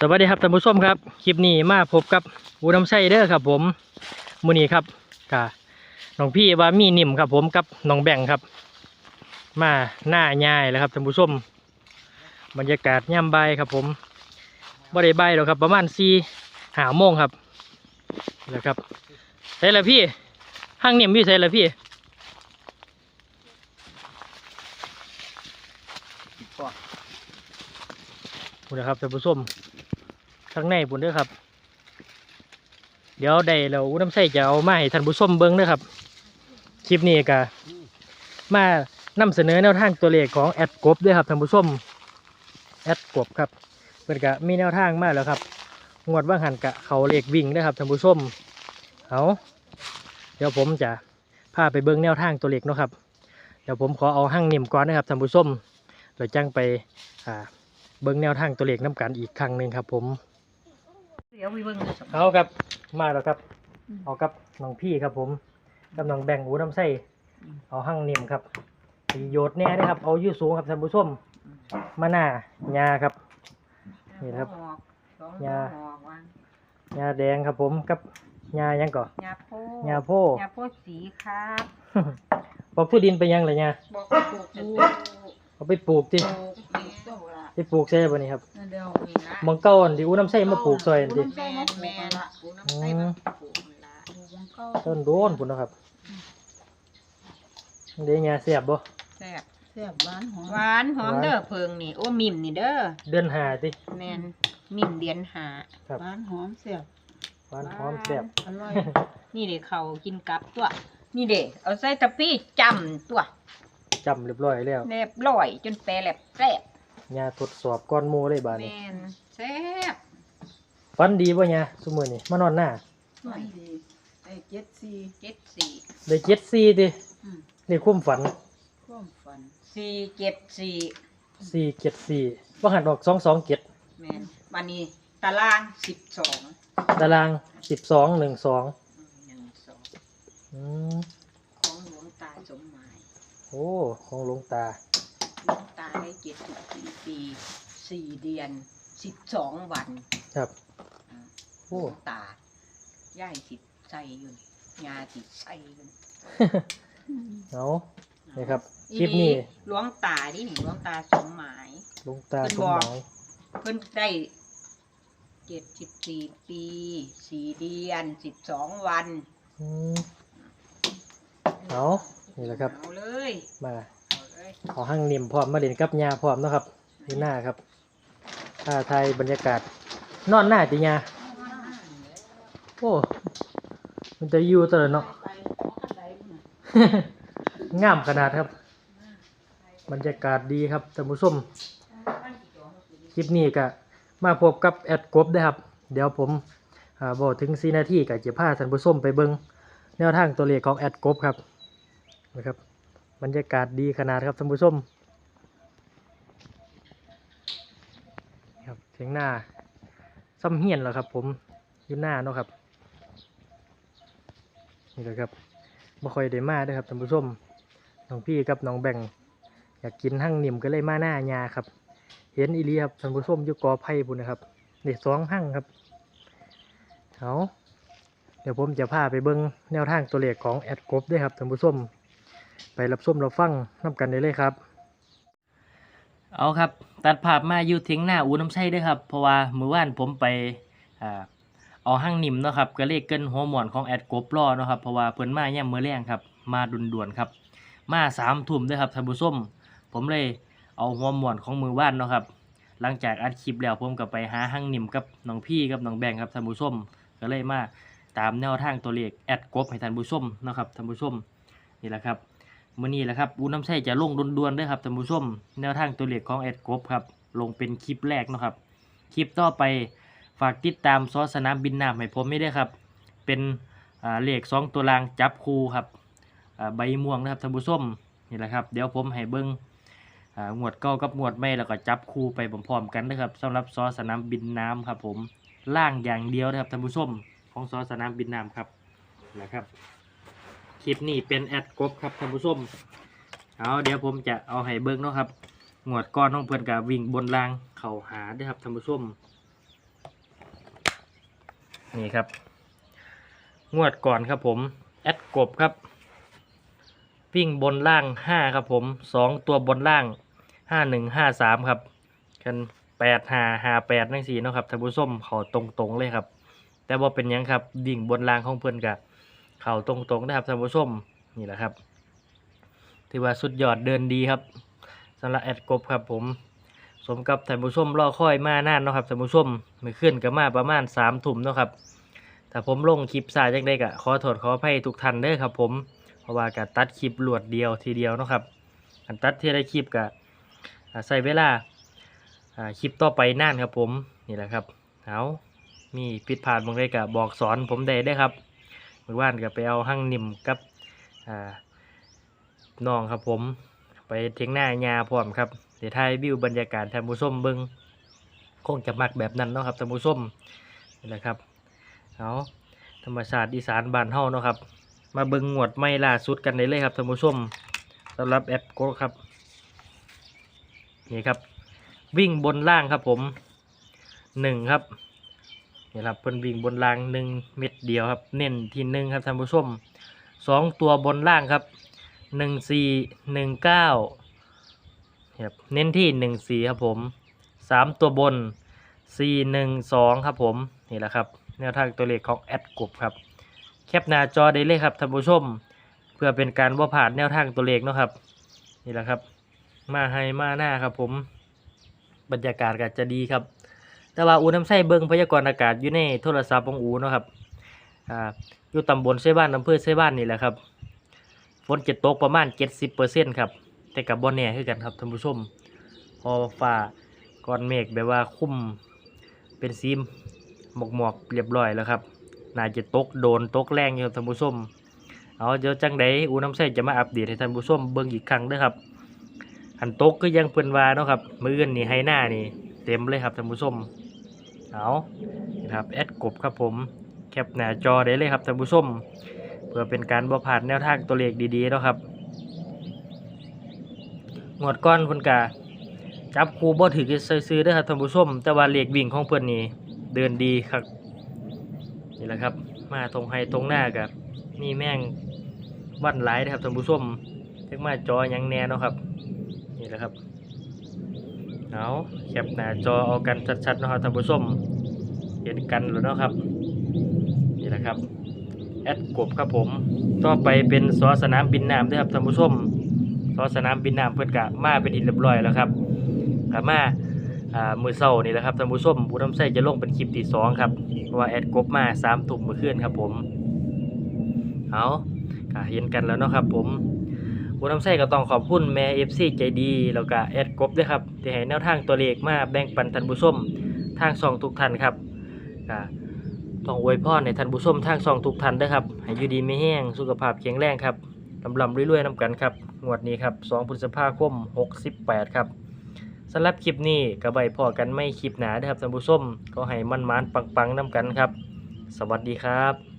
สวัสดีครับท่านผู้ชมครับ คลิปนี้มาพบกับอูน้ำไส้เด้อครับ ผมมื้อนี้ครับกะน้องพี่ว่ามีนิ่มครับ ผมกับน้องแบ่งครับ มาหน้าย่ายแล้วครับท่านผู้ชม บรรยากาศย่ำใบครับ ผมบ่ได้ใบายหรอกครับ ประมาณสี่หาโมงครับแล้วครับใส่ละพี่ห้างนิ่มพี่ใส่ละพี่พุ่นนะครับท่านผู้ชม ข้างในพุ่นด้อครับ เดี๋ยวได้เราน้ำใส่จะเอามาให้ท่านผู้ชมเบิ้งด้อครับ คลิปนี้ก็มานำเสนอแนวทางตัวเลขของแอดกบด้วยครับท่านผู้ชมแอดกบครับเพิ่นก็มีแนวทางมาแล้วครับ งวดว่างหันกะเขาเลขวิ่งเด้อครับท่านผู้ชมเอาเดี๋ยวผมจะพาไปเบิ้งแนวทางตัวเลขเนาะครับ เดี๋ยวผมขอเอาห้างนิ่มก่อนนะครับท่านผู้ชมเดี๋ยวจังไปเบิ้งแนวทางตัวเลขน้ำกันอีกครั้งหนึ่งครับผม เดี๋ยววิเบิ้งเลยสมเอาครับ มาแล้วครับ เอากับน้องพี่ครับผมกับน้องแบ่งหูน้ำไส้เอาหั่งนิ่มครับประโยชน์แน่นะครับ เอาอยืดสูงครับท่านผู้ชมมะนาวาครับ นี่ครับสองยาหัวหอกวางยาแดงครับผมกับยาหยังก่อยาโพยาโพยาโพสีครับปอกทุดินไปยังเลยยาบอกว่าปลูกจะปลูกเอาไปปลูก ที่ปลูกนี่ตัวละไปปลูกใช่บ่นี่ครับเดี๋ยวนี่ละหมองเก้าอันที่อูน้ำไส้มาปลูกซอยอันที่แม่นแม่นละปลูกน้ำใส่มาปลูกนี่ละปลูกของเขาต้นโดนพุ่นเนาะครับเดี๋ยวยาเสียบบ่แซ่บแซ่บหวานหอมหวานหอมเด้อเพิงนี่โอ้มิมนี่เด้อเดือนหาติแม่นมิมเดียนหาครับหวานหอมแซ่บหวานหอมแซ่บอร่อยนี่เด็กเขากินกับตัว นี่เด็กเอาใส่ตะปี้จำตัวจำเรียบร้อยแล้ว แนบร้อยจนแปรแหลบแซ่บ ยาทดสอบก้อนหมูเลยบาดนี้แม่นแซ่บฟันดีป่ะยาสมือนี่มานอนหน้าไม่ดีไอ้เจ็ดสี่เจ็ดสี่ได้เจ็ดสี่ดิอืมนี่คุ้มฝันความฝันสี่เจ็ดสี่สี่เจ็ดสี่ว่าหันออกสองสองเจ็ดแม่นวันนี้ตารางสิบสองตารางสิบสองหนึ่งสองหนึ่งสองอืมของหลวงตาสมหมายโอ้ของหลวงตาหลวง ตาได้เจ็ดสิบสี่ปีสี่เดือนสิบสองวันครับอ่าหลโอ้วงตาย่ายสิใส่อยู่นี่ยาสิใส่อยู่นี่เอานี่ครับ คลิปนี้ อีหลวงตาดิหนิหลวงตาสมหมาย หลวงตาเพิ่นสมบอกหมายเพิ่นได้เจ็ดสิบสี่ปีสี่เดือนสิบสองวันอืมเอานี่แหละครับ เอาเลย มา เอาเลยเอาหั่งนิ่มพร้อมมาเล่นกับยาพร้อมเนาะครับนี่หน้าครับท่าไทยบรรยากาศ นอนหน้าติยาโอ้มันจะอยู่ตลอดเนาะ งามขนาดครับ บรรยากาศดีครับท่านผู้มคลิปนี้ก็มาพบกับแอดกบได้ครับ เดี๋ยวผมอบอกถึงสีนาทีกับเจะพาท่านผู้มไปเบิ้งแนวทางตัวเลขของแอดกบครับนะครับ บรรยากาศดีขนาดครับท่านผู้ชมครับเสียงหน้าซ้ำเฮียนแล้วครับ ผมอยู่หน้าเนาะครับนี่แหละครับบ่ค่อยได้มาด้วยครับท่านผู้ชมน้องพี่กับน้องแบ่งอยากกินหั่งนิ่มก็เลยมาหน้ายาครับ เห็นอีลีครับท่านผู้ชมอยู่กอไผ่บุญนะครับนี่สองหั่งครับเอาเดี๋ยวผมจะพาไปเบิ้งแนวทางตัวเลขของแอดกบด้วยครับท่านผู้ชม ไปรับชมรับฟังน้ำกันได้เลยครับ เอาครับ ตัดภาพมาอยู่ทิ้งหน้าอูน้ำใช่ด้วยครับ เพราะว่ามือว่านผมไปอเอาหั่งนิ่มเนาะครับก็เลขเกินหัวหมอนของแอดกบรอเนาะครับเพราะว่าเพิ่นมาย่ำมื้อแรงครับ มาด่วนๆครับ มาสามทุ่มด้วยครับท่านผู้ชมผมเลยเอาหัวหมวนของมือว่านเนาะครับ หลังจากอัดคลิปแล้วผมก็ไปหาหั่งนิ่มกับน้องพี่กับน้องแบงครับท่านผู้ชมก็เลยมาตามแนวทางตัวเลขแอดกบให้ท่านผู้ชมนะครับท่านผู้ชมนี่แหละครับ มื้อนี้แหละครับอูน้ำใช่จะลงด่วนๆด้วยครับท่านผู้ชมแนวทางตัวเลขของแอดกบครับลงเป็นคลิปแรกนะครับคลิปต่อไปฝากติดตามซอสสนามบินน้ำให้ผมไม่ได้ครับ เป็นเลขสองตัวรางจับคูครับใบม่วงนะครับท่านผู้ชมนี่แหละครับ เดี๋ยวผมให้เบิ้งอ่างวดเก้ากับงวดไม่แล้วก็จับคู่ไปพร้อมๆกันนะครับสำหรับซอสสนามบินน้ำครับผมล่างอย่างเดียวนะครับท่านผู้ชมของซอสนามบินน้ำครับนะครับ คลิปนี้เป็นแอดกบครับท่านผู้ชมเอาเดี๋ยวผมจะเอาให้เบิ้งเนาะครับงวดก้อนของเพื่อนกับวิ่งบนรางเข่าหาด้วยครับท่านผู้ชมนี่ครับ งวดก่อนครับผมแอดกบครับวิ่งบนล่างห้าครับผมสองตัวบนล่างห้าหนึ่งห้าสามครับกันแปดหาหาแปดนั่งสี่เนาะครับท่านผู้ชมเขาตรงๆเลยครับ แต่ว่าเป็นยังครับดิ่งบนล่างของเพื่อนกะ เขาตรงๆนะครับท่านผู้ชมนี่แหละครับถือว่าสุดยอดเดินดีครับสำหรับแอดกบครับผม สมกับท่านผู้ชมรอคอยมานานเนาะครับท่านผู้ชมมือขึ้นก็มาประมาณสามทุ่มเนาะครับถ้าผมลงคลิปสายจังได้กะขอโทษขออภัยทุกท่านเด้อครับ ผมเพราะว่าการตัดคลิปรวดเดียวทีเดียวเนาะครับการตัดที่ได้คลิปกะใส่เวลาคลิปต่อไปนานครับผมนี่แหละครับเอามีผิดพลาดบางเรื่องกะบอกสอนผมได้ได้ครับ มื่อวานก็ไปเอาหั่งนิ่มกับน้องครับผม ไปเทียงหน้ายาพร้อมครับเดี๋ยวถ่ายวิวบรรยากาศทานผู้มเบิ้งคงจะมักแบบนั้นเนาะครับทานผู้มนี่แหละครับเอาธรรมชาติอีสานบ้านเฮาเนาะครับ มาเบิ้งงวดไม่ล่าสุดกันได้เลยครับทานผู้มสำหรับแอปโกครับนี่ครับ วิ่งบนล่างครับผมหนึ่งครับ นี่ครับเพิ่นวิ่งบนล่างหนึ่งเม็ดเดียวครับ เน้นที่หนึ่งครับท่านผู้ชมสองตัวบนล่างครับหนึ่งสี่หนึ่งเก้าครับเน้นที่หนึ่งสี่ครับผมสามตัวบนสี่หนึ่งสองครับผมนี่แหละครับแนวทางตัวเลขของแอดกบครับแคปหน้าจอได้เลยครับท่านผู้ชม เพื่อเป็นการว่าผ่านแนวทางตัวเลขเนาะครับนี่แหละครับ มาให้มาหน้าครับผม บรรยากาศก็จะดีครับ แต่ว่าอูน้ำไส้เบิงพยากรณ์อากาศอยู่ในโทรศัพท์ของอูนะครับอ่าอยู่ตำบลเซบ้านอำเภอเซบ้านนี่แหละครับฝนจะตกประมาณเจ็ดสิบเปอร์เซ็นต์ครับแต่กับบอลแน่คือกันครับท่านผู้ชม พอฟ้าก้อนเมฆแบบว่าคุ้มเป็นซีมหมอกหมอกๆเรียบร้อยแล้วครับน่าจะตกโดนตกแรงอยู่ครับท่านผู้ชมเอาเดี๋ยวจังใดอูน้ำใสจะมาอัปเดตให้ท่านผู้ชมเบิ่งอีกครั้งเด้อครับหันตกก็ยังเพิ่นว่าเนาะครับมืออนนี่ให้หน้านี่ เต็มเลยครับท่านผู้ชมเอาครับแอดกบครับผมแคปหน้าจอได้เลยครับท่านผู้ชมเพื่อเป็นการบ่ผ่านแนวทางตัวเลขดีๆนะครับงวดก้อนเพิ่นกะจับคูบ่ถือซื้อๆเด้ครับท่านผู้ชมแต่ว่าเลขวิ่งของเพิ่อนนี่เดินดีครับนี่แหละครับ มาตรงไฮตรงหน้ากับนี่แม่งวันหลายเด้อครับท่านผู้ชมเรียกมาจอยังแน่นะครับนี่แหละครับ เอาแคปหน้าจอเอากันชัดๆนะครับท่านผู้ชมเห็นกันแล้วเนาะครับ นี่แหละครับ แอดกบครับผม ต่อไปเป็นสอสนามบินน้ำด้อครับท่านผู้ชมเพราะสนามบินน้ำเพิ่อนกะมาเป็นที่เรียบร้อยแล้วครับกะมาอ่ามือเช้านี่แหละครับท่านผู้ชมผู้ทำไส้จะลงเป็นคลิปที่สองครับเพราะว่าแอดกบมาสามทุ่มเมื่อคืนครับผม เอากะเห็นกันแล้วเนาะครับผม ผู้ำไส้ก็ต้องขอบคุณแม่เอฟซีใจดีแล้วก็แอดกบด้วยครับที่ให้แนวทางตัวเลขมาแบ่งปันท่านผู้ชมทางช่องทุกท่านครับต้องอวยพรในท่านผู้ชมทางช่องทุกท่านด้วยครับให้อยู่ดีไม่แห้งสุขภาพแข็งแรงครับลำลำรวยๆน้ำกันครับงวดนี้ครับ2พฤษภาคม 68 ครับสำหรับคลิปนี้กระใบพอกันไม่คลิปหนาด้อครับท่านผู้ชมก็ให้มันมานปังๆน้ำกันครับ สวัสดีครับ